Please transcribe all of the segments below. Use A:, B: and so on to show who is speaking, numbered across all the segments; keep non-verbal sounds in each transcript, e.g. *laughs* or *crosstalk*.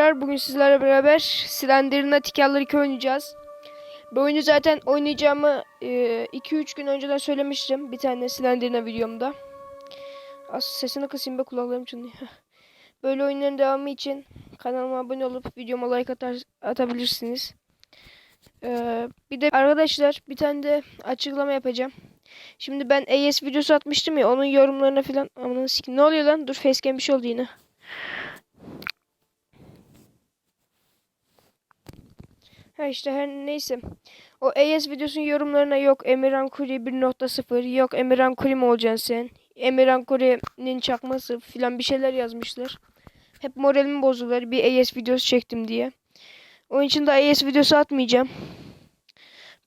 A: arkadaşlar. Bugün sizlerle beraber Slender'ın Tikallar 2 oynayacağız. Bu oyunu zaten oynayacağımı 2-3 gün önceden söylemiştim. Bir tane Slender'ın videomda. Az sesini kısayım be kulaklarım çınlıyor. *laughs* Böyle oyunların devamı için kanalıma abone olup videoma like atar, atabilirsiniz. Ee, bir de arkadaşlar bir tane de açıklama yapacağım. Şimdi ben AS videosu atmıştım ya onun yorumlarına falan aman sikim ne oluyor lan? Dur facecam bir şey oldu yine. Ha işte her neyse. O AS videosunun yorumlarına yok Emirhan Kuri 1.0 yok Emirhan Kuri mi olacaksın sen? Emirhan Kuri'nin çakması filan bir şeyler yazmışlar. Hep moralimi bozdular bir AS videosu çektim diye. Onun için de AS videosu atmayacağım.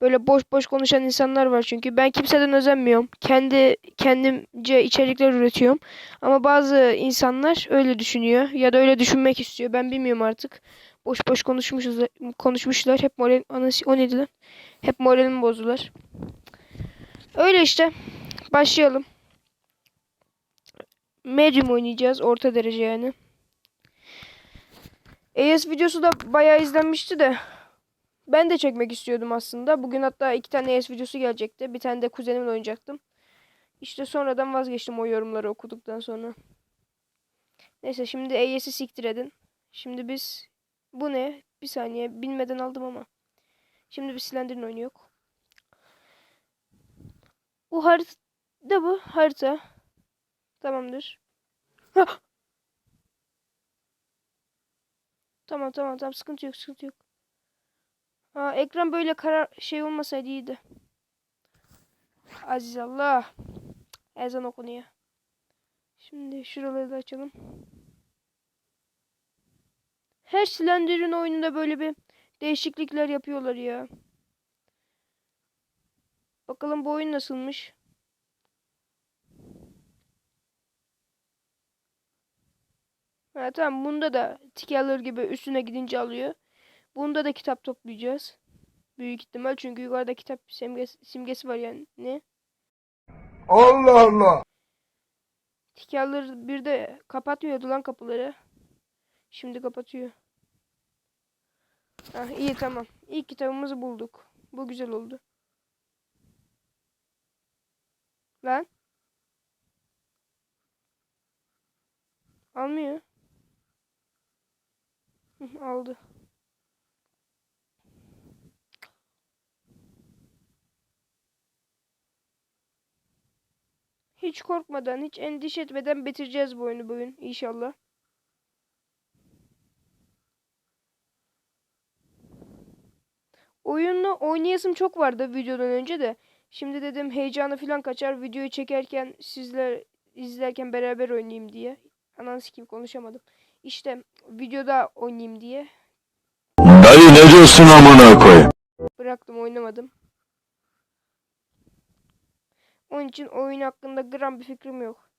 A: Böyle boş boş konuşan insanlar var çünkü. Ben kimseden özenmiyorum. Kendi kendimce içerikler üretiyorum. Ama bazı insanlar öyle düşünüyor ya da öyle düşünmek istiyor. Ben bilmiyorum artık. Boş boş konuşmuşuz konuşmuşlar. Hep moral anası o neydi lan? Hep moralimi bozdular. Öyle işte. Başlayalım. Medium oynayacağız. Orta derece yani. AS videosu da bayağı izlenmişti de. Ben de çekmek istiyordum aslında. Bugün hatta iki tane AS videosu gelecekti. Bir tane de kuzenimle oynayacaktım. İşte sonradan vazgeçtim o yorumları okuduktan sonra. Neyse şimdi AS'i siktir edin. Şimdi biz bu ne? Bir saniye bilmeden aldım ama. Şimdi bir Slender'in oyunu yok. Bu harita da bu harita. Tamamdır. Hah! Tamam tamam tamam sıkıntı yok sıkıntı yok. Ha, ekran böyle karar şey olmasaydı iyiydi. Aziz Allah. Ezan okunuyor. Şimdi şuraları da açalım. Her Slender'in oyununda böyle bir değişiklikler yapıyorlar ya. Bakalım bu oyun nasılmış. Ha tamam bunda da tikerler gibi üstüne gidince alıyor. Bunda da kitap toplayacağız. Büyük ihtimal çünkü yukarıda kitap simgesi, simgesi var yani. Ne?
B: Allah Allah.
A: Tikerler bir de kapatmıyordu lan kapıları. Şimdi kapatıyor. Ah iyi tamam. İlk kitabımızı bulduk. Bu güzel oldu. Lan. Almıyor. Aldı. Hiç korkmadan, hiç endişe etmeden bitireceğiz bu oyunu bugün inşallah. Oyunu oynayasım çok vardı videodan önce de. Şimdi dedim heyecanı falan kaçar videoyu çekerken sizler izlerken beraber oynayayım diye. Ananı sikeyim konuşamadım. İşte videoda oynayayım diye
B: Dayı ne diyorsun amına koy?
A: bıraktım oynamadım. Onun için oyun hakkında gram bir fikrim yok.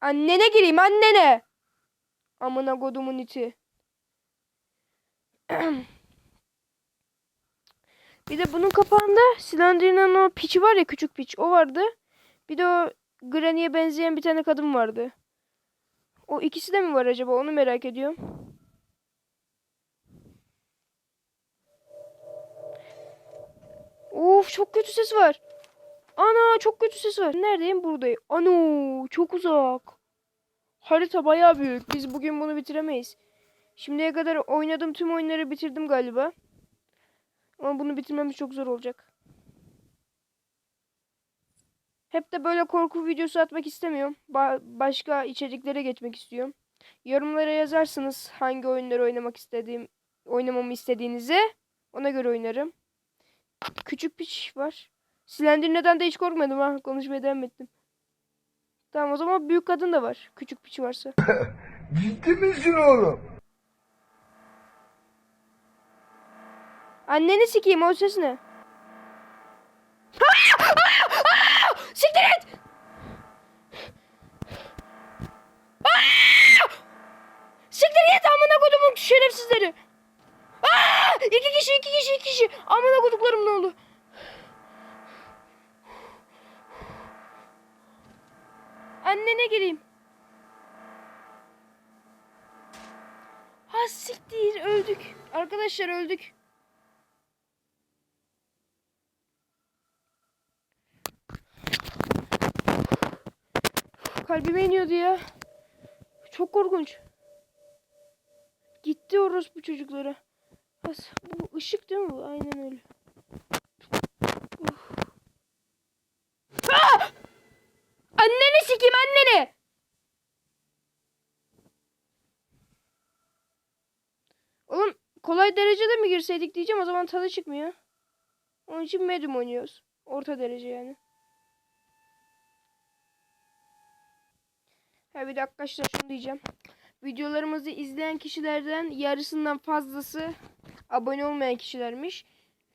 A: Annene gireyim annene. Amına kodumun iti. *clears throat* Bir de bunun kapağında Slender'ın o piçi var ya küçük piç o vardı. Bir de o Granny'e benzeyen bir tane kadın vardı. O ikisi de mi var acaba onu merak ediyorum. Of çok kötü ses var. Ana çok kötü ses var. Neredeyim? Buradayım. Ano çok uzak. Harita bayağı büyük. Biz bugün bunu bitiremeyiz. Şimdiye kadar oynadığım tüm oyunları bitirdim galiba. Ama bunu bitirmemiz çok zor olacak. Hep de böyle korku videosu atmak istemiyorum. Ba- başka içeriklere geçmek istiyorum. Yorumlara yazarsınız hangi oyunları oynamak istediğim, oynamamı istediğinizi. Ona göre oynarım. Küçük piç var. Slender neden de hiç korkmadım ha. Konuşmaya devam ettim. Tamam o zaman büyük kadın da var. Küçük piç varsa. *laughs*
B: Ciddi misin oğlum?
A: Anneni sikeyim o ses ne? Siktir et! Siktir git amına kodumun şerefsizleri. Aa! İki kişi iki kişi iki kişi. Amına koduklarım ne oldu? Annene gireyim. Ha siktir öldük. Arkadaşlar öldük. Kalbime iniyordu ya. Çok korkunç. Gitti orospu çocuklara. Bu ışık değil mi bu? Aynen öyle. Uf. Ah! Anneni sikeyim anneni. Oğlum kolay derecede mi girseydik diyeceğim o zaman tadı çıkmıyor. Onun için medium oynuyoruz. Orta derece yani. Ha bir de arkadaşlar şunu diyeceğim. Videolarımızı izleyen kişilerden yarısından fazlası abone olmayan kişilermiş.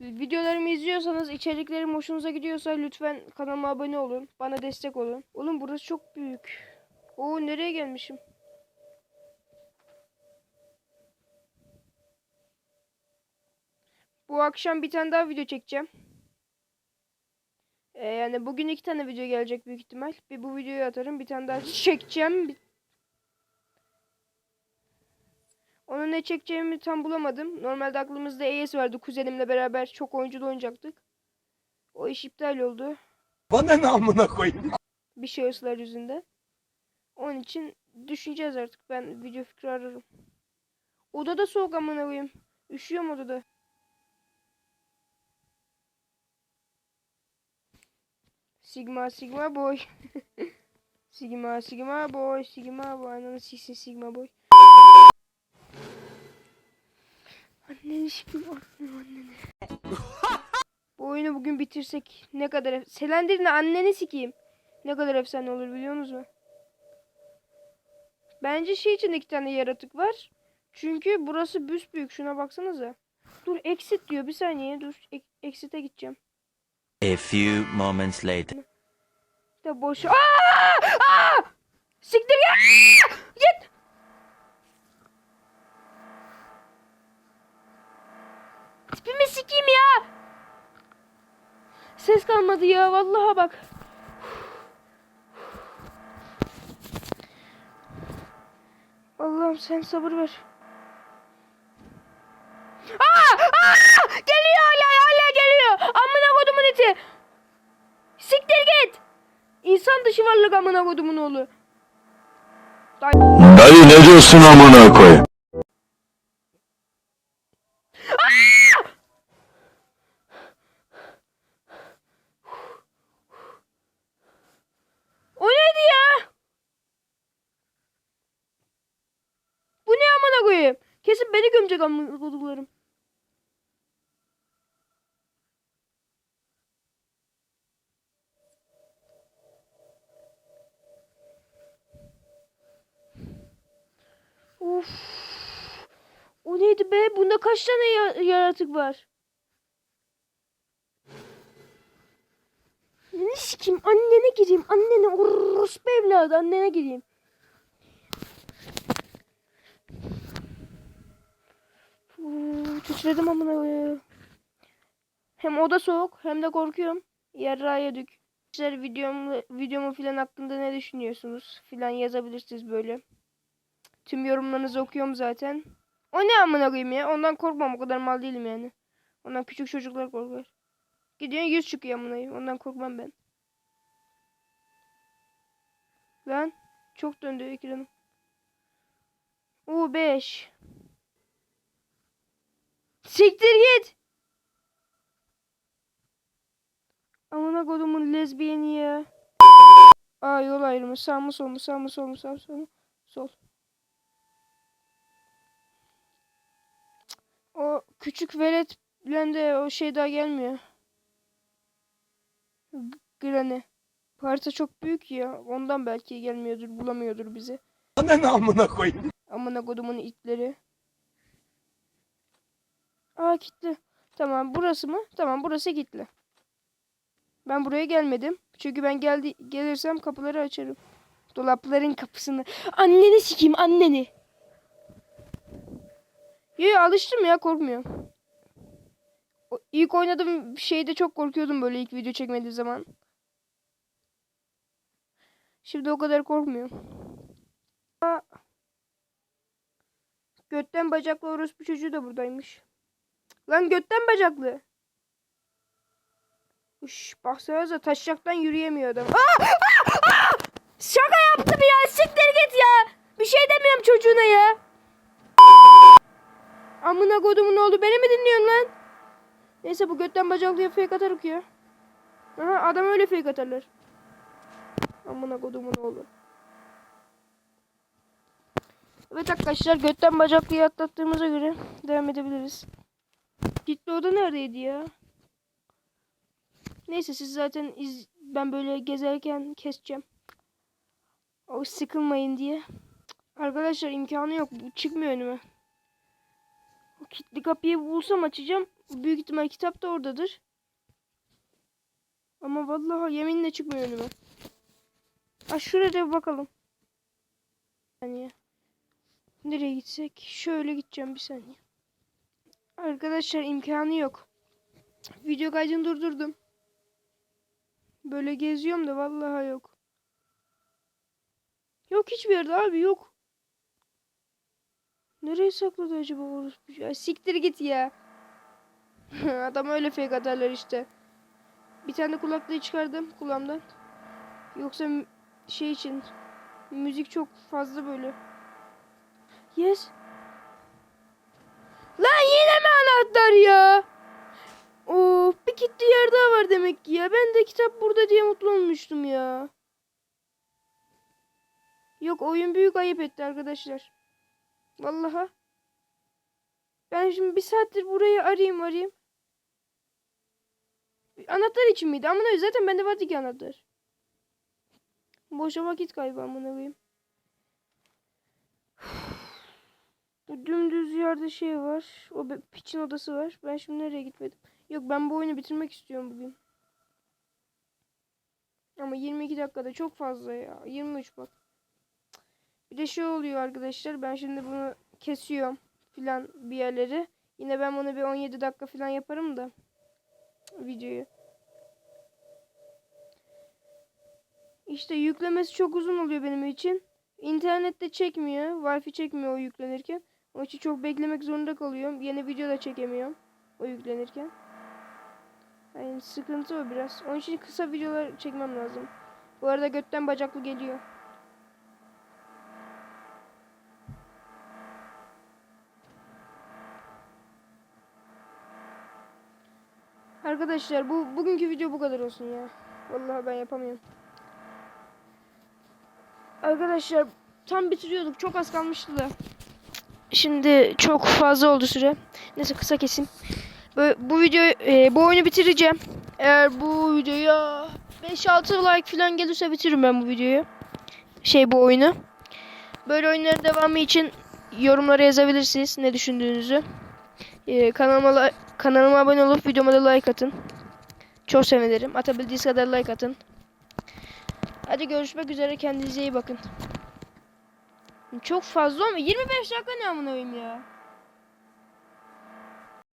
A: Videolarımı izliyorsanız içeriklerim hoşunuza gidiyorsa lütfen kanalıma abone olun. Bana destek olun. Oğlum burası çok büyük. Oo nereye gelmişim? Bu akşam bir tane daha video çekeceğim. Ee, yani bugün iki tane video gelecek büyük ihtimal. Bir bu videoyu atarım. Bir tane daha *laughs* çekeceğim. Bir- Onu ne çekeceğimi tam bulamadım. Normalde aklımızda ES vardı. Kuzenimle beraber çok oyunculu oynayacaktık. O iş iptal oldu.
B: Bana ne amına koyayım?
A: Bir şahıslar yüzünden. Onun için düşüneceğiz artık. Ben video fikri ararım. Odada soğuk amına koyayım. Üşüyorum odada. Sigma Sigma boy. *laughs* Sigma Sigma boy. Sigma boy. Ananı siksin Sigma boy. Anneni sikeyim anneni anneni. *laughs* Bu oyunu bugün bitirsek ne kadar Selendir'in anneni sikeyim. Ne kadar efsane olur biliyor musunuz? Bence şey için iki tane yaratık var. Çünkü burası büyük. Şuna baksanıza. Dur exit diyor. Bir saniye dur. Ek- exit'e gideceğim.
C: A few moments later.
A: De boş. Aa! Aa! Siktir git. Git. Tipimi sikeyim ya. Ses kalmadı ya vallahi bak. Allah'ım sen sabır ver. Aa! Aa! Geliyor hala hala geliyor. Amına kodumun iti. Siktir git. İnsan dışı varlık amına kodumun oğlu.
B: Dayı ne diyorsun amına koyayım?
A: O neydi ya? Bu ne amına koyayım? Kesin beni gömecek amına koduklarım. Of. O neydi be? Bunda kaç tane ya- yaratık var? Ne sikeyim? Annene gireyim. Annene orospu evladı. Annene gireyim. Uuu, titredim amına. Hem oda soğuk hem de korkuyorum. Yarrağa yedik. Arkadaşlar videomu, videomu filan hakkında ne düşünüyorsunuz? Filan yazabilirsiniz böyle. Tüm yorumlarınızı okuyorum zaten. O ne amına koyayım ya? Ondan korkmam. O kadar mal değilim yani. Ondan küçük çocuklar korkar. Gidiyor yüz çıkıyor amına koyayım. Ondan korkmam ben. Lan çok döndü ekranım. U 5. Siktir git. Amına kodumun lezbiyeni ya. Aa yol ayrımı. Sağ mı sol mu sağ mı sol mu sağ mı sol mu? Sol. O küçük veletle de o şey daha gelmiyor. Granny. Harita çok büyük ya. Ondan belki gelmiyordur, bulamıyordur bizi.
B: Ne amına koyayım?
A: Amına kodumun itleri. Aa kilitli. Tamam burası mı? Tamam burası kilitli. Ben buraya gelmedim. Çünkü ben geldi gelirsem kapıları açarım. Dolapların kapısını. Anneni sikeyim anneni. Yo, alıştım ya korkmuyorum. İlk oynadığım şeyde çok korkuyordum böyle ilk video çekmediği zaman. Şimdi o kadar korkmuyorum. Aa. Götten bacaklı orospu çocuğu da buradaymış. Lan götten bacaklı. Uş, baksanıza taşacaktan yürüyemiyor adam. Aa! Aa! Aa! Şaka yaptım ya. Siktir git ya. Bir şey demiyorum çocuğuna ya. Amına kodumun oğlu beni mi dinliyorsun lan? Neyse bu götten bacaklıya fake atarık ya. Aha adam öyle fake atarlar. Amına kodumun oğlu. Evet arkadaşlar götten bacaklıyı atlattığımıza göre devam edebiliriz. Gitti o da neredeydi ya? Neyse siz zaten iz ben böyle gezerken keseceğim. O sıkılmayın diye. Arkadaşlar imkanı yok. Çıkmıyor önüme. O kilitli kapıyı bulsam açacağım. Büyük ihtimal kitap da oradadır. Ama vallahi yeminle çıkmıyor önüme. Ha şuraya bir bakalım. Bir saniye. Nereye gitsek? Şöyle gideceğim bir saniye. Arkadaşlar imkanı yok. Video kaydını durdurdum. Böyle geziyorum da vallahi yok. Yok hiçbir yerde abi yok. Nereye sakladı acaba orospu? Siktir git ya. *laughs* Adam öyle fake atarlar işte. Bir tane kulaklığı çıkardım kulağımdan. Yoksa şey için müzik çok fazla böyle. Yes. Anahtar ya? Oo, bir gitti yer daha var demek ki ya. Ben de kitap burada diye mutlu olmuştum ya. Yok oyun büyük ayıp etti arkadaşlar. Vallahi. Ben şimdi bir saattir burayı arayayım arayayım. Anahtar için miydi? Koyayım, zaten bende vardı ki anahtar. Boşa vakit kaybı amına koyayım. Bu dümdüz yerde şey var. O piçin odası var. Ben şimdi nereye gitmedim? Yok ben bu oyunu bitirmek istiyorum bugün. Ama 22 dakikada çok fazla ya. 23 bak. Bir de şey oluyor arkadaşlar. Ben şimdi bunu kesiyorum filan bir yerleri. Yine ben bunu bir 17 dakika filan yaparım da videoyu. İşte yüklemesi çok uzun oluyor benim için. İnternette çekmiyor. Wi-Fi çekmiyor o yüklenirken. İçin çok beklemek zorunda kalıyorum. Yeni video da çekemiyorum. O yüklenirken. Yani sıkıntı o biraz. Onun için kısa videolar çekmem lazım. Bu arada götten bacaklı geliyor. Arkadaşlar bu bugünkü video bu kadar olsun ya. Vallahi ben yapamıyorum. Arkadaşlar tam bitiriyorduk. Çok az kalmıştı da. Şimdi çok fazla oldu süre. Neyse kısa. Böyle, bu videoyu e, bu oyunu bitireceğim. Eğer bu videoya 5-6 like falan gelirse bitiririm ben bu videoyu. Şey bu oyunu. Böyle oyunların devamı için yorumlara yazabilirsiniz ne düşündüğünüzü. E, kanalıma kanalıma abone olup videoma da like atın. Çok sevinirim. Atabildiğiniz kadar like atın. Hadi görüşmek üzere. Kendinize iyi bakın. Çok fazla olmuyor. 25 dakika ne amına ya.